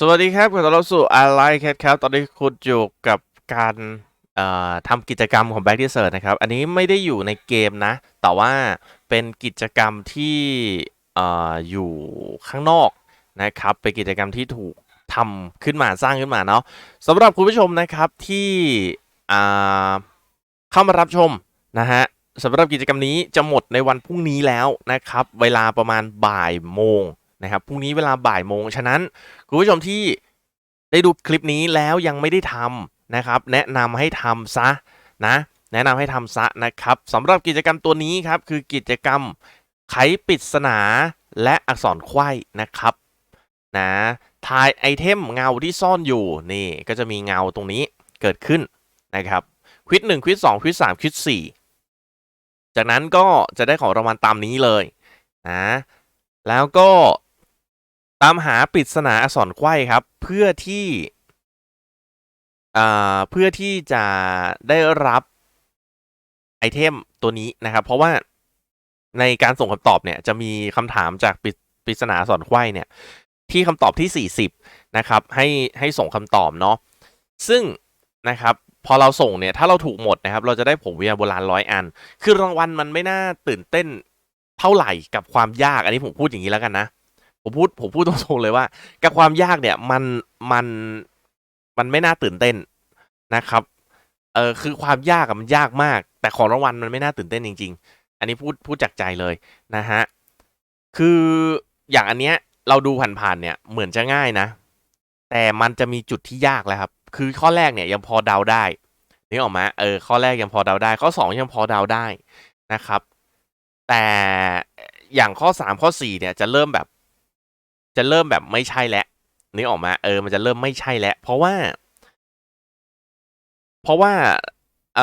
สวัสดีครับขอต้อนรับสู่ I Like Cat ครับ ตอนนี้คุณอยู่กับการทำกิจกรรมของ Back to Search นะครับ อันนี้ไม่ได้อยู่ในเกมนะ แต่ว่าเป็นกิจกรรมที่ออยู่ข้างนอกนะครับ เป็นกิจกรรมที่ถูกทำขึ้นมาสร้างขึ้นมาเนาะสำหรับคุณผู้ชมนะครับที่เข้ามารับชมนะฮะสำหรับกิจกรรมนี้จะหมดในวันพรุ่งนี้แล้วนะครับ เวลาประมาณบ่ายโมง นะครับพรุ่งนี้เวลาบ่ายโมงฉะนั้นคุณผู้ชมที่ได้ดูคลิปนี้แล้วยังไม่ได้ทำนะครับ แนะนำให้ทำซะนะ แนะนำให้ทำซะนะครับสำหรับกิจกรรมตัวนี้ครับคือกิจกรรมไขปริศนาและอักษรไขว้นะครับนะทายไอเทมเงาที่ซ่อนอยู่นี่ก็จะมีเงาตรงนี้เกิดขึ้นนะครับควิดหนึ่งควิดสองควิดสามควิดสี่จากนั้นก็จะได้ของรางวัลตามนี้เลยนะแล้วก็ ตามหาปริศนาอักษรไขว้ครับ เพื่อที่อ่าเพื่อที่จะได้รับไอเทมตัวนี้นะครับ เพราะว่าในการส่งคำตอบเนี่ยจะมีคำถามจากปริปริศนาอักษรไขว้เนี่ย ที่คำตอบที่ 40 นะครับ ให้ให้ส่งคำตอบเนาะซึ่งนะครับ พอเราส่งเนี่ย ถ้าเราถูกหมดนะครับ เราจะได้ผงวิญญาณโบราณร้อยอัน คือรางวัลมันไม่น่าตื่นเต้นเท่าไหร่กับความยากอันนี้ผมพูดอย่างนี้แล้วกันนะ ผมพูดผมพูดตรงๆเลยว่า กับความยากเนี่ยมันมันมันไม่น่าตื่นเต้นนะครับเออคือความยากอะมันยากมาก แต่ของรางวัลมันไม่น่าตื่นเต้นจริง ๆ อันนี้พูดพูดจากใจเลยนะฮะคืออย่างอันเนี้ยเราดูผ่านๆเนี่ยเหมือนจะง่ายนะ แต่มันจะมีจุดที่ยากแล้วครับ คือข้อแรกเนี่ยยังพอเดาได้นึกออกไหมเออข้อแรกยังพอเดาได้ ข้อสองยังพอเดาได้นะครับ แต่อย่างข้อสามข้อสี่เนี่ยจะเริ่มแบบ จะเริ่มแบบไม่ใช่แล้วนึกออกมาเออ มันจะเริ่มไม่ใช่แล้วเพราะว่า เพราะว่าเอ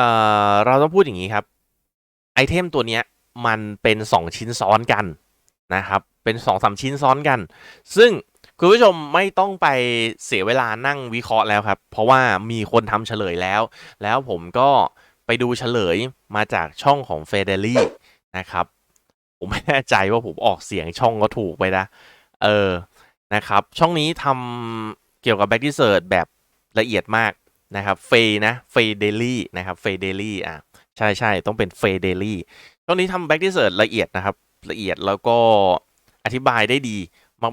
อเราต้องพูดอย่างนี้ครับ ไอเทมตัวเนี้ย มันเป็นสองชิ้นซ้อนกันนะครับ เป็นสองสามชิ้นซ้อนกัน ซึ่งคุณผู้ชมไม่ต้องไปเสียเวลานั่งวิเคราะห์แล้วครับ เพราะว่ามีคนทำเฉลยแล้ว แล้วผมก็ไปดูเฉลยมาจากช่องของเฟเดลี่นะครับ ผมไม่แน่ใจว่าผมออกเสียงช่องก็ถูกไปนะ เออนะครับ ช่องนี้ทำเกี่ยวกับแบ็กดิเซอร์แบบละเอียดมากนะครับเฟยนะเฟยเดลี่นะครับเฟยเดลี่อะใช่ใช่ต้องเป็นเฟยเดลี่ช่องนี้ทำแบ็กดิเซอร์ละเอียดนะครับ ละเอียดแล้วก็อธิบายได้ดี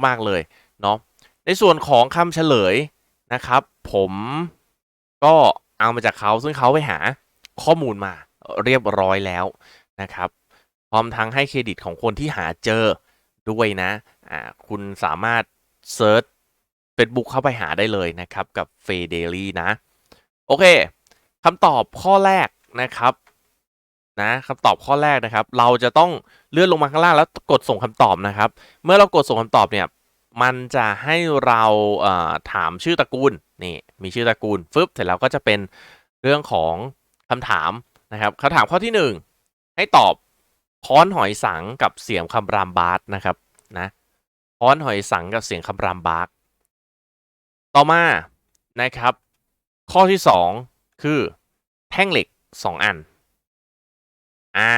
มาก ๆ เลยเนาะในส่วนของคำเฉลยนะครับ ผมก็เอามาจากเขาซึ่งเขาไปหาข้อมูลมาเรียบร้อยแล้วนะครับ พร้อมทั้งให้เครดิตของคนที่หาเจอด้วยนะ อ่าคุณสามารถเซิร์ช Facebook เข้าไปหาได้เลยนะครับกับเฟเดลี่นะ โอเคคำตอบข้อแรกนะครับนะคำตอบข้อแรกนะครับ เราจะต้องเลื่อนลงมาข้างล่างแล้วกดส่งคำตอบนะครับ เมื่อเรากดส่งคำตอบเนี่ยมันจะให้เราถามชื่อตระกูลนี่มีชื่อตระกูลฟึบเสร็จแล้วก็จะเป็นเรื่องของคำถามนะครับคำถามข้อที่หนึ่งให้ตอบค้อนหอยสังกับเสียงคำรามบาสนะครับนะ ค้อนหอยสังกับเสียงคำรามบาสต่อมานะครับ ข้อที่สองคือแท่งเหล็กสองอัน อ่า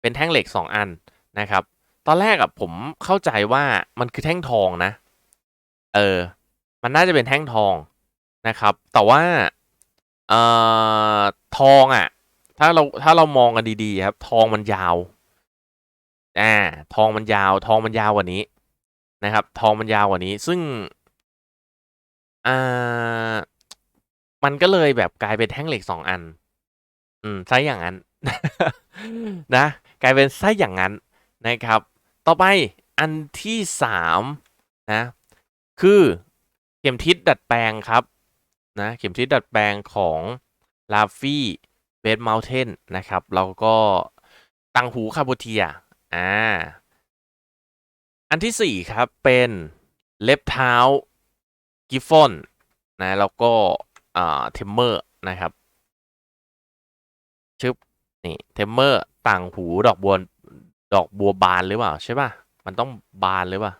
เป็นแท่งเหล็กสองอันนะครับ ตอนแรกอะผมเข้าใจว่ามันคือแท่งทองนะ เออ มันน่าจะเป็นแท่งทองนะครับ แต่ว่าเอ่อทองอะถ้าเราถ้าเรามองกันดีๆครับ ทองมันยาว อ่า ทองมันยาว ทองมันยาวกว่านี้ นะครับ ทองมันยาวกว่านี้ ซึ่งอ่ามันก็เลยแบบกลายเป็นแท่งเหล็กสองอัน อืมไซอย่างนั้น นะ กลายเป็นไส้อย่างนั้นนะครับ ต่อไปอันที่สามนะ คือเข็มทิศดัดแปลงครับนะเข็มทิศดัดแปลงของลาฟี่เบสเมลเทนนะครับ แล้วก็ตังหูคาโบเทีย อ่า อันที่สี่ครับ เป็นเล็บเท้ากิฟฟอนนะแล้วก็อ่าเทมเมอร์นะครับชึบนี่เทมเมอร์ต่างหูดอกบัวดอกบัวบานหรือเปล่าใช่ป่ะมันต้องบานหรือเปล่า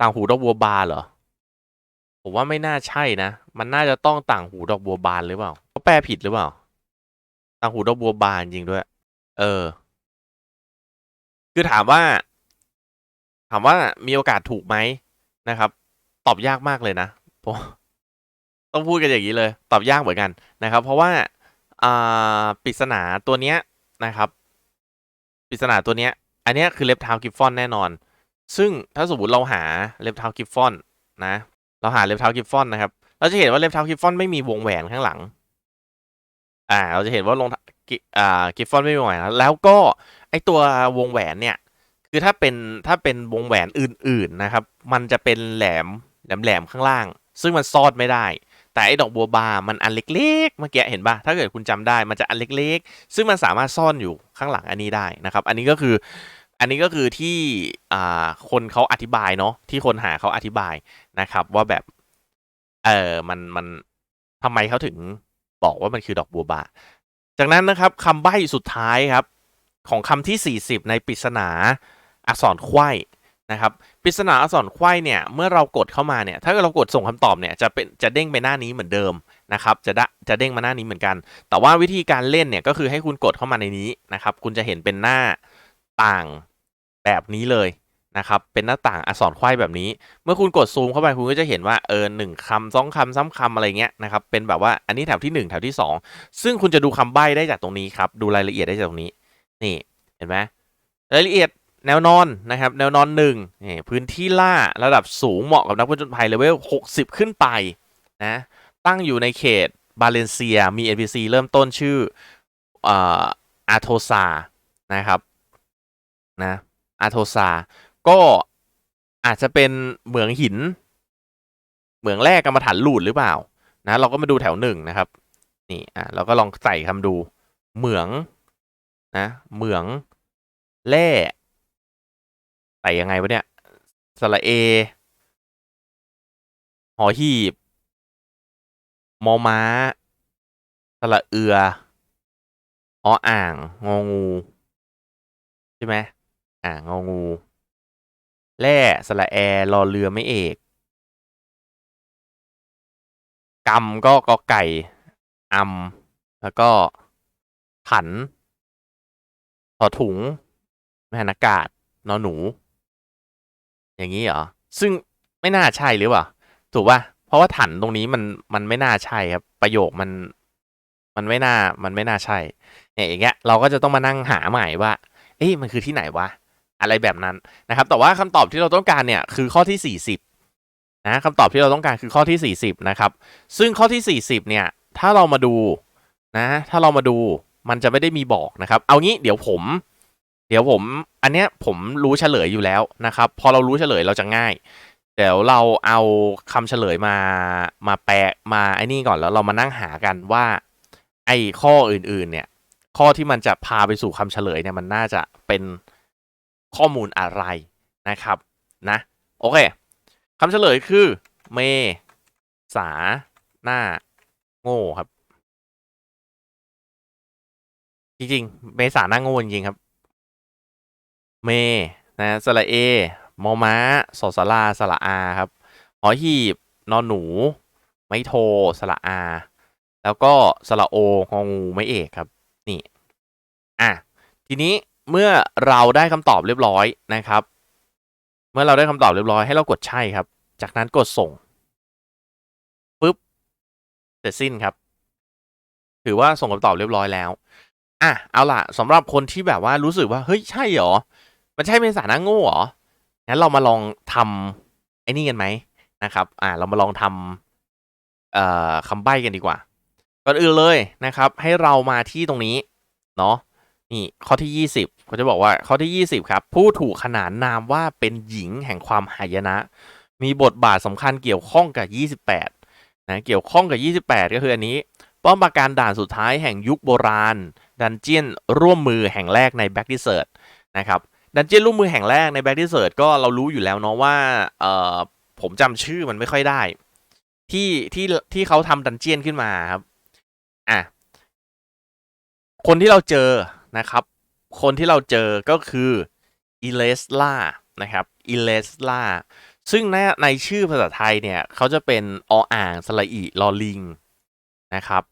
ต่างหูดอกบัวบานเหรอผมว่าไม่น่าใช่นะ มันน่าจะต้องต่างหูดอกบัวบานหรือเปล่าเขาแปลผิดหรือเปล่า ต่างหูดอกบัวบานจริงด้วย เออ คือถามว่า ถามว่ามีโอกาสถูกไหมนะครับ ตอบยากมากเลยนะผมต้องพูดกันอย่างนี้เลย ตอบยากเหมือนกันนะครับ เพราะว่าปริศนาตัวเนี้ยนะครับปริศนาตัวเนี้ย อันเนี้ยคือเล็บเท้ากิฟฟอนแน่นอน ซึ่งถ้าสมมติเราหาเล็บเท้ากิฟฟอนนะ เราหาเล็บเท้ากิฟฟอนนะครับ เราจะเห็นว่าเล็บเท้ากิฟฟอนไม่มีวงแหวนข้างหลัง อ่า เราจะเห็นว่าลงกิอ่ากิฟฟอนไม่มีวงแหวนแล้วก็ไอตัววงแหวนเนี่ย คือถ้าเป็นถ้าเป็นวงแหวนอื่นๆนะครับ มันจะเป็นแหลมแหลมแหลมข้างล่าง ซึ่งมันซ่อนไม่ได้ แต่ไอ้ดอกบัวบานมันอันเล็กๆเมื่อกี้เห็นปะถ้าเกิดคุณจำได้มันจะอันเล็กๆ ซึ่งมันสามารถซ่อนอยู่ข้างหลังอันนี้ได้นะครับ อันนี้ก็คืออันนี้ก็คือที่อ่าคนเขาอธิบายเนาะที่คนหาเขาอธิบายนะครับว่าแบบเออมันมันทำไมเขาถึงบอกว่ามันคือดอกบัวบานจากนั้นนะครับคำใบ้สุดท้ายครับ ของคำที่ 40 ในปริศนา อักษรไขว้นะครับปริศนาอักษรไขว้เนี่ยเมื่อเรากดเข้ามาเนี่ยถ้าเรากดส่งคำตอบเนี่ยจะเป็นจะเด้งไปหน้านี้เหมือนเดิมนะครับจะได้จะเด้งมาหน้านี้เหมือนกัน แต่ว่าวิธีการเล่นเนี่ยก็คือให้คุณกดเข้ามาในนี้นะครับคุณจะเห็นเป็นหน้าต่างแบบนี้เลยนะครับเป็นหน้าต่างอักษรไขว้แบบนี้ เมื่อคุณกดซูมเข้าไปคุณก็จะเห็นว่าเออหนึ่งคำสองคำซ้ำคำอะไรเงี้ยนะครับเป็นแบบว่าอันนี้แถวที่หนึ่งแถวที่สองซึ่งคุณจะดูคำใบ้ได้จากตรงนี้ครับดูรายละเอียดได้จากตรงนี้นี่เห็นไหมรายละเอียด แนวนอนนะครับ แนวนอนหนึ่งนี่พื้นที่ล่าระดับสูงเหมาะกับนักผจญภัยเลเวล 60 ขึ้นไปนะตั้งอยู่ในเขตบาเลนเซียมี NPC เริ่มต้นชื่ออาโทซานะครับนะอาโทซาก็อาจจะเป็นเหมืองหิน เหมืองแรกกรรมฐานหลูดหรือเปล่านะเราก็มาดูแถวหนึ่งนะครับ นี่อะเราก็ลองใส่คำดู เหมืองนะเหมืองแร่ ใส่ยังไงวะเนี่ย สระเอ หอหีบ มอม้า สระเอือออ่าง งองู ใช่ไหมอ่าง งองู แร่สระแอรอเรือไม่เอกกำก็กอไก่อำแล้วก็ผันถอถุงแม่นากาศนอหนู อย่างนี้เหรอ ซึ่งไม่น่าใช่หรือเปล่า ถูกป่ะ เพราะว่าถันตรงนี้มันมันไม่น่าใช่ครับ ประโยคมัน มันไม่น่า มันไม่น่าใช่ เนี่ยอย่างเงี้ย เราก็จะต้องมานั่งหาใหม่ว่า เอ๊ะมันคือที่ไหนวะ อะไรแบบนั้นนะครับ แต่ว่าคำตอบที่เราต้องการเนี่ยคือข้อที่ 40นะคำตอบที่เราต้องการคือข้อที่ 40 นะครับ ซึ่งข้อที่ 40 เนี่ย ถ้าเรามาดูนะ ถ้าเรามาดู มันจะไม่ได้มีบอกนะครับ เอางี้เดี๋ยวผม เดี๋ยวผมอันเนี้ยผมรู้เฉลยอยู่แล้วนะครับ พอเรารู้เฉลยเราจะง่าย เดี๋ยวเราเอาคำเฉลยมามาแปะมาไอ้นี่ก่อนแล้วเรามานั่งหากันว่าไอ้ข้ออื่น ๆ เนี่ย ข้อที่มันจะพาไปสู่คำเฉลยเนี่ยมันน่าจะเป็นข้อมูลอะไรนะครับนะโอเคคำเฉลยคือ เมษาหน้า โง่ครับ จริงๆ เมษาหน้าโง่จริงครับ เมนะสระเอมอม้าสอสลาสระอาครับหอหีบนอนหนู ไม่โทสระอา แล้วก็สระโององูไม่เอกครับ นี่ อะ ทีนี้เมื่อเราได้คำตอบเรียบร้อยนะครับ เมื่อเราได้คำตอบเรียบร้อยให้เรากดใช่ครับ จากนั้นกดส่งปุ๊บเสร็จสิ้นครับ ถือว่าส่งคำตอบเรียบร้อยแล้ว อะ เอาล่ะสำหรับคนที่แบบว่ารู้สึกว่า เฮ้ย ใช่หรอ มันใช่เมษาหน้าโง่เหรองั้นเรามาลองทำไอ้นี่กันไหมนะครับ อ่า เรามาลองทำเอ่อคำใบ้กันดีกว่า ก่อนอื่นเลยนะครับ ให้เรามาที่ตรงนี้ เนาะนี่ข้อที่ 20เขาจะบอกว่าข้อที่ 20 ครับ ผู้ถูกขนานนามว่าเป็นหญิงแห่งความหายนะ มีบทบาทสำคัญเกี่ยวข้องกับ 28 นะ เกี่ยวข้องกับ 28 ก็คืออันนี้ ป้อมปราการด่านสุดท้ายแห่งยุคโบราณ ดันเจียนร่วมมือแห่งแรกในแบ็กดิเซิร์ตนะครับ ดันเจี้ยนร่วมมือแห่งแรกในแบ็กดิเซิร์ตก็เรารู้อยู่แล้วเนาะว่าเออผมจำชื่อมันไม่ค่อยได้ ที่ที่ที่เขาทำดันเจียนขึ้นมาครับอะคนที่เราเจอนะครับ คนที่เราเจอก็คืออิเลสลานะครับอิเลสลาซึ่งในในชื่อภาษาไทยเนี่ย เขาจะเป็นออ่างสระอีลอลิงนะครับ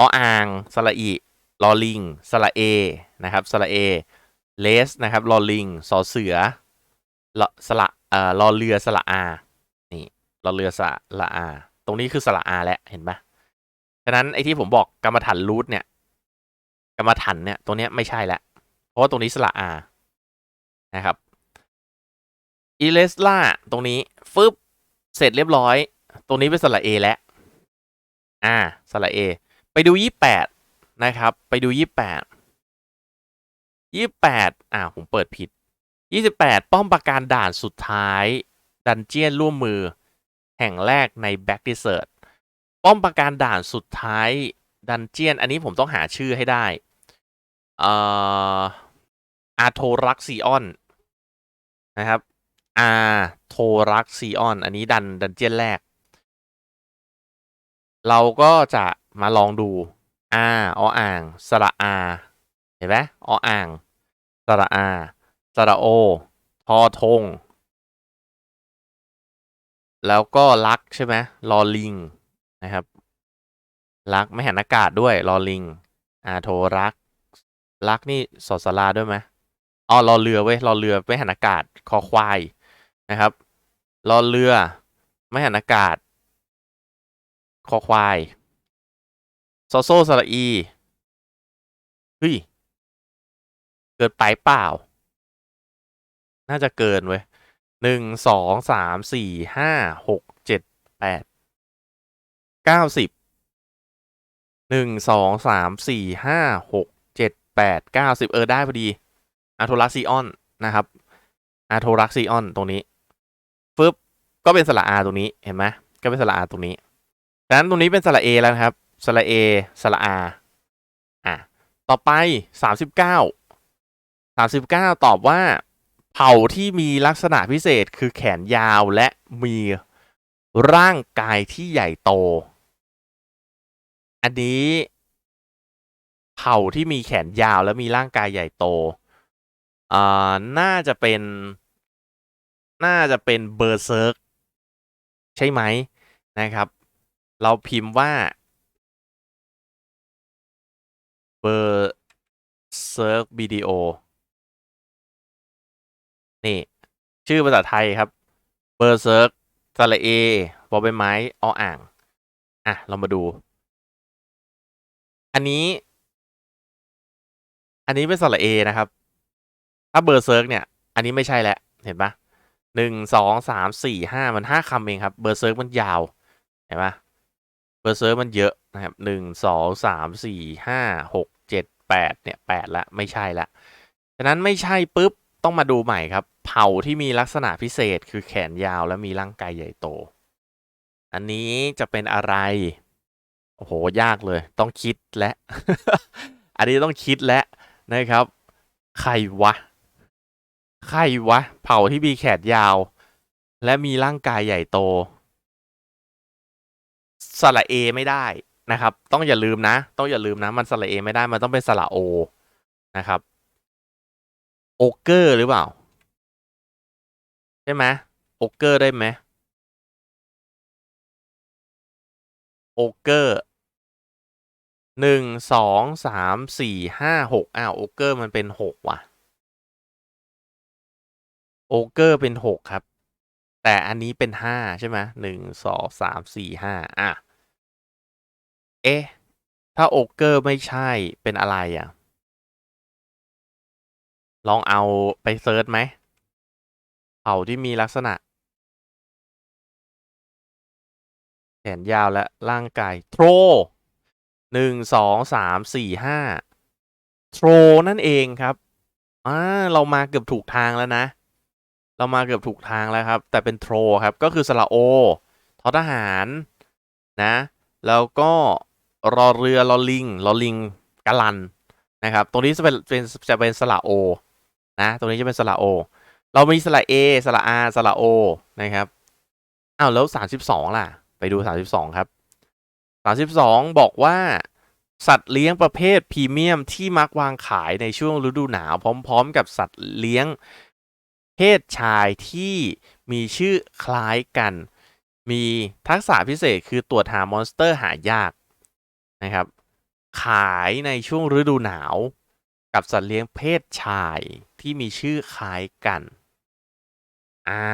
ออ่างสระอีลอลิงสระเอนะครับสระเอ เลสนะครับลอลิงสอเสือลสระเอ่อลอเรือสระอานี่รอเรือสระอา ตรงนี้คือสระอาแล้วเห็นปะฉะนั้นไอ้ที่ผมบอกกรรมฐานรูทเนี่ยกรรมฐานเนี่ยตรงเนี้ยไม่ใช่แล้วเพราะว่าตรงนี้สระอานะครับอีเลสลาตรงนี้ฟึบเสร็จเรียบร้อย ตรงนี้เป็นสระเอแล้วอ่าสระเอไปดูยี่แปดนะครับ ไปดูยี่แปด ยี่แปดอ่าผมเปิดผิดยี่สิบแปดป้อมปราการด่านสุดท้าย ดันเจียนร่วมมือ แห่งแรกในแบ็กดิเซ r ร์ตป้อมปราการด่านสุดท้าย ดันเจียน อันนี้ผมต้องหาชื่อให้ได้เอ่ออาโทรักซีออนนะครับอาโทรักซีออน อันนี้ดันดันเจียนแรก เราก็จะมาลองดูอาออ่าง สระอา เห็นไหมออ่าง สระอา สระโอ ทอทง แล้วก็ลักใช่ไหมลอลิง นะครับ ลักไม่หันอากาศด้วยลอลิงอาโทรัก ลักนี่สอดสลาด้วยไหมอ๋อรอเรือเว้ยรอเรือไม่หันอากาศ คอควาย นะครับรอเรือ ไม่หันอากาศ คอควายโซโซสระอี เฮ้ย เกินไปเปล่า น่าจะเกินเว้ยหนึ่งสองสามสี่ห้าหกเจ็ดแปดเก้าสิบหนึ่งสองสามสี่ห้าหกเจ็ดแปดเก้าสิบเออ ได้พอดีอาโทรักซีออนนะครับอาโทรักซีออนตรงนี้ฟึบก็เป็นสระอาตรงนี้เห็นไหมก็เป็นสระอาตรงนี้ดังนั้นตรงนี้เป็นสระเอแล้วครับสระเอสระอาอะต่อไปสามสิบเก้า สามสิบเก้าตอบว่า เผ่าที่มีลักษณะพิเศษคือแขนยาวและมีร่างกายที่ใหญ่โต อันนี้ เผ่าที่มีแขนยาวและมีร่างกายใหญ่โตอ่าน่าจะเป็น น่าจะเป็นเบอร์เซิร์กใช่ไหมนะครับ เราพิมพ์ว่าเบอร์เซิร์กวิดีโอ นี่ ชื่อภาษาไทยครับเบอร์เซิร์กสระเอบอใบไม้ออ่าง อะ เรามาดู อันนี้ อันนี้เป็นสระเอนะครับ ถ้าเบอร์เซิร์กเนี่ย อันนี้ไม่ใช่แล้วเห็นปะหนึ่งสองสามสี่ห้ามันห้าคำเองครับ เบอร์เซิร์กมันยาว เห็นปะเบอร์เซิร์กมันเยอะนะครับหนึ่งสองสามสี่ห้าหกเจ็ดแปดเนี่ยแปดละไม่ใช่ละฉะนั้นไม่ใช่ปุ๊บ ต้องมาดูใหม่ครับ เผ่าที่มีลักษณะพิเศษคือแขนยาวและมีร่างกายใหญ่โต อันนี้จะเป็นอะไร โอ้โห ยากเลย ต้องคิดและ อันนี้ต้องคิดและนะครับ ใครวะ ใครวะ เผ่าที่มีแขนยาว และมีร่างกายใหญ่โตสระเอไม่ได้นะครับ ต้องอย่าลืมนะ ต้องอย่าลืมนะ มันสระเอไม่ได้ มันต้องเป็นสระโอนะครับ โอเกอร์หรือเปล่า ใช่ไหมโอเกอร์ได้ไหมโอเกอร์หนึ่งสองสามสี่ห้าหกอ้าวโอเกอร์มันเป็นหกว่ะ โอเกอร์เป็นหกครับ แต่อันนี้เป็นห้าใช่ไหมหนึ่งสองสามสี่ห้าอะ เอ๊ะ ถ้าโอเกอร์ไม่ใช่เป็นอะไรอะ ลองเอาไปเซิร์ชไหมเผ่าที่มีลักษณะ แขนยาวและร่างกายโทรหนึ่งสองสามสี่ห้าโทรนั่นเองครับอ่าเรามาเกือบถูกทางแล้วนะ เรามาเกือบถูกทางแล้วครับ แต่เป็นโทรครับก็คือสระโอทอทหารนะ แล้วก็รอเรือรอลิงรอลิงกะลันนะครับ ตรงนี้จะเป็นเป็นจะเป็นสระโอ นะ ตรงนี้จะเป็นสระโอ เรามีสระเอสระอาสระโอนะครับอ้าวแล้วสามสิบสองล่ะ ไปดูสามสิบสองครับสามสิบสองบอกว่าสัตว์เลี้ยงประเภทพรีเมียมที่มักวางขายในช่วงฤดูหนาวพร้อม ๆ กับสัตว์เลี้ยงเพศชายที่มีชื่อคล้ายกัน มีทักษะพิเศษคือตรวจหามอนสเตอร์หายากนะครับ ขายในช่วงฤดูหนาว กับสัตว์เลี้ยงเพศชาย ที่มีชื่อคล้ายกัน อ่า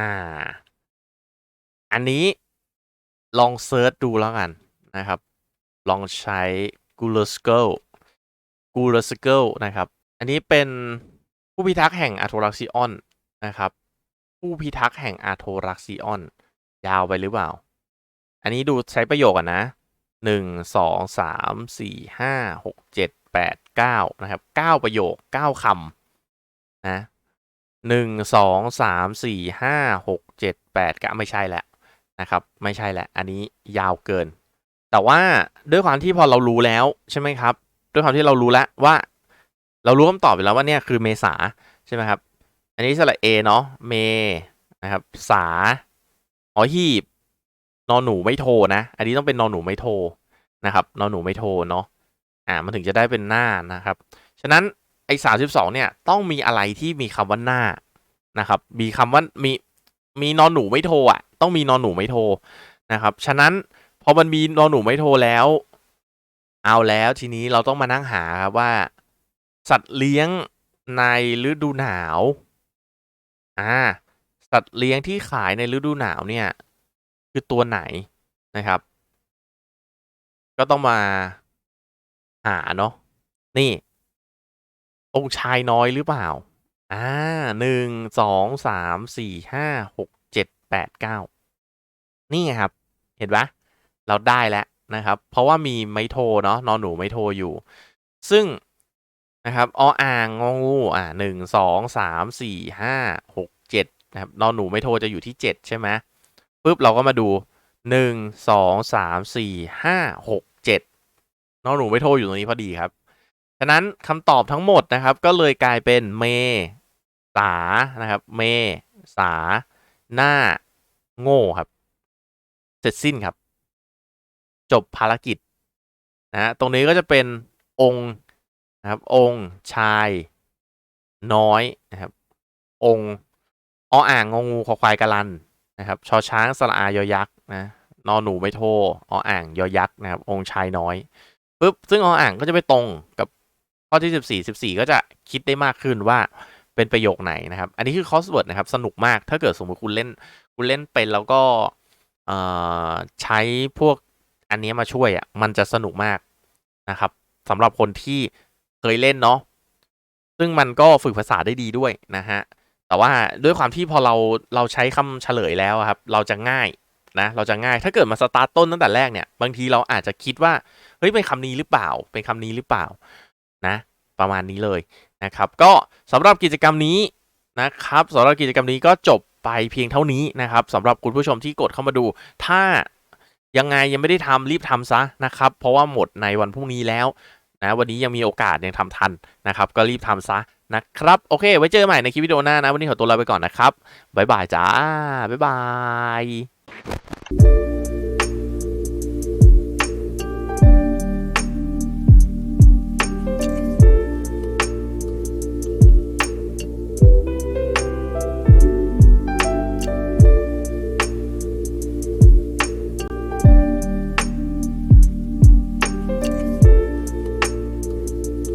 อันนี้ลองเซิร์ชดูแล้วกันนะครับ ลองใช้ g u l a s k e l g u l a s k e l นะครับ อันนี้เป็นผู้พิทักษ์แห่งอาโทรักซิออนนะครับ ผู้พิทักษ์แห่งอาโทรักซิออน ยาวไปหรือเปล่า อันนี้ดูใช้ประโยคก่อนนะหนึ่งสองสามสี่ห้าหกเจ็ดแปดเก้านะครับเก้าประโยคเก้าคำ นะหนึ่งสองสามสี่ห้าหกเจ็ดแปดก็ไม่ใช่แหละนะครับ ไม่ใช่แหละ อันนี้ยาวเกิน แต่ว่าด้วยความที่พอเรารู้แล้วใช่ไหมครับ ด้วยความที่เรารู้แล้วว่า เรารู้คำตอบไปแล้วว่าเนี่ยคือเมษาใช่ไหมครับ อันนี้สระเอเนาะเมนะครับ สาหอหีบนอนหนูไม่โทนะ อันนี้ต้องเป็นนอนหนูไม่โทนะครับ นอนหนูไม่โทเนาะ อ่า มันถึงจะได้เป็นหน้านะครับ ฉะนั้น ไอ้สาสิบสองเนี่ยต้องมีอะไรที่มีคำว่าหน้านะครับ มีคำว่ามีมีนอนหนูไม่โทรอะ ต้องมีนอนหนูไม่โทรนะครับ ฉะนั้นพอมันมีนอนหนูไม่โทรแล้ว เอาแล้วทีนี้เราต้องมานั่งหาครับว่า สัตว์เลี้ยงในฤดูหนาว อ่า สัตว์เลี้ยงที่ขายในฤดูหนาวเนี่ย คือตัวไหนนะครับ ก็ต้องมาหาเนาะนี่ องค์ชายน้อยหรือเปล่า อ่าหนึ่งสองสามสี่ห้าหกเจ็ดแปดเก้านี่ไงครับ เห็นปะเราได้แล้วนะครับ เพราะว่ามีไม้โทเนาะนอนหนูไม้โทอยู่ ซึ่งนะครับออ่างงองูอ่าหนึ่งสองสามสี่ห้าหกเจ็ดนะครับนอนหนูไม่โทจะอยู่ที่เจ็ดใช่ไหมปุ๊บเราก็มาดูหนึ่งสองสามสี่ห้าหกเจ็ดนอนหนูไม่โทอยู่ตรงนี้พอดีครับ ฉะนั้นคำตอบทั้งหมดนะครับ ก็เลยกลายเป็นเม สา นะครับ เม สา หน้า โง่ครับ เสร็จสิ้นครับ จบภารกิจนะฮะตรงนี้ก็จะเป็นองค์นะครับ องค์ชาย น้อยนะครับ องค์ออ่างงงูคอควายกะลันนะครับชอช้างสระอายอยักษ์นะนอหนูไม่โทออ่างยอยักษ์นะครับ องค์ชายน้อยปุ๊บซึ่งออ่างก็จะไปตรงกับ ข้อที่สิบสี่สิบสี่ก็จะคิดได้มากขึ้นว่าเป็นประโยคไหนนะครับ อันนี้คือคอสเวิร์ดนะครับ สนุกมาก ถ้าเกิดสมมติคุณเล่น คุณเล่นเป็นแล้วก็ใช้พวกอันนี้มาช่วยอะ มันจะสนุกมากนะครับสำหรับคนที่เคยเล่นเนาะ ซึ่งมันก็ฝึกภาษาได้ดีด้วยนะฮะ แต่ว่าด้วยความที่พอเราเราใช้คำเฉลยแล้วครับ เราจะง่ายนะ เราจะง่าย ถ้าเกิดมาสตาร์ตต้นตั้งแต่แรกเนี่ย บางทีเราอาจจะคิดว่า เฮ้ย เป็นคำนี้หรือเปล่า เป็นคำนี้หรือเปล่า นะประมาณนี้เลยนะครับ ก็สำหรับกิจกรรมนี้นะครับสำหรับกิจกรรมนี้ก็จบไปเพียงเท่านี้นะครับสำหรับคุณผู้ชมที่กดเข้ามาดู ถ้ายังไงยังไม่ได้ทำรีบทำซะนะครับ เพราะว่าหมดในวันพรุ่งนี้แล้วนะวันนี้ยังมีโอกาสยังทำทันนะครับ ก็รีบทำซะนะครับ โอเค ไว้เจอใหม่ในคลิปวิดีโอหน้านะ วันนี้ขอตัวลาไปก่อนนะครับ บ๊ายบายจ้า บ๊ายบาย